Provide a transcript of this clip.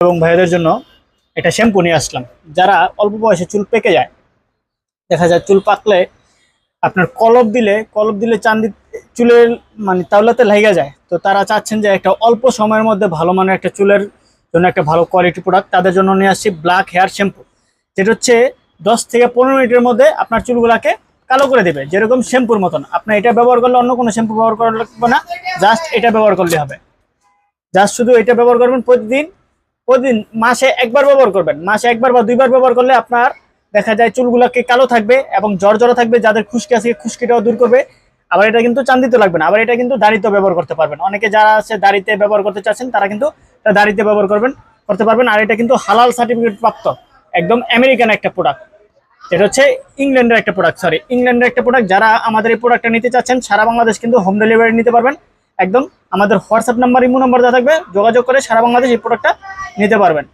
এবং ভাইদের জন্য এটা শ্যাম্পু নিয়ে আসলাম। যারা অল্প বয়সে চুল পেকে যায়, দেখা যায় চুল পাকলে আপনার কলপ দিলে কলপ দিলে চান্দি চুলের মানে তাওলাতে লেগে যায়। তো তারা চাচ্ছেন যে একটা অল্প সময়ের মধ্যে ভালো মানের একটা চুলের জন্য একটা ভালো কোয়ালিটি প্রোডাক্ট তাদের জন্য নিয়ে আসছি ব্ল্যাক হেয়ার শ্যাম্পু যেটা হচ্ছে দশ থেকে পনেরো মিনিটের মধ্যে আপনার চুলগুলাকে কালো করে দেবে, যেরকম শ্যাম্পুর মতন। আপনার এটা ব্যবহার করলে অন্য কোনো শ্যাম্পু ব্যবহার করা লাগবে না জাস্ট এটা ব্যবহার করলে হবে। জাস্ট শুধু এটা ব্যবহার করবেন প্রতিদিন প্রতিদিন মাসে একবার ব্যবহার করবেন। মাসে একবার বা দুইবার ব্যবহার করলে আপনার দেখা যায় চুলগুলোকে কালো থাকবে এবং জ্বর থাকবে, যাদের খুশকি আছে খুশকিটাও দূর করবে। আবার এটা কিন্তু চান্দিতে লাগবে না, আবার এটা কিন্তু দাড়িতেও ব্যবহার করতে পারবেন। অনেকে যারা আছে দাড়িতে ব্যবহার করতে চাচ্ছেন, তারা কিন্তু দাড়িতে ব্যবহার করবেন, করতে পারবেন। আর এটা কিন্তু হালাল সার্টিফিকেট প্রাপ্ত, একদম আমেরিকান একটা প্রোডাক্ট এটা হচ্ছে ইংল্যান্ডের একটা প্রোডাক্ট সরি ইংল্যান্ডের একটা প্রোডাক্ট যারা আমাদের এই প্রোডাক্টটা নিতে চাচ্ছেন, সারা বাংলাদেশ কিন্তু হোম ডেলিভারি নিতে পারবেন। একদম আমাদের হোয়াটসঅ্যাপ নাম্বার ইমো নাম্বার দেওয়া থাকবে। যোগাযোগ করে সারা বাংলাদেশ এই প্রোডাক্টটা নিতে পারবেন।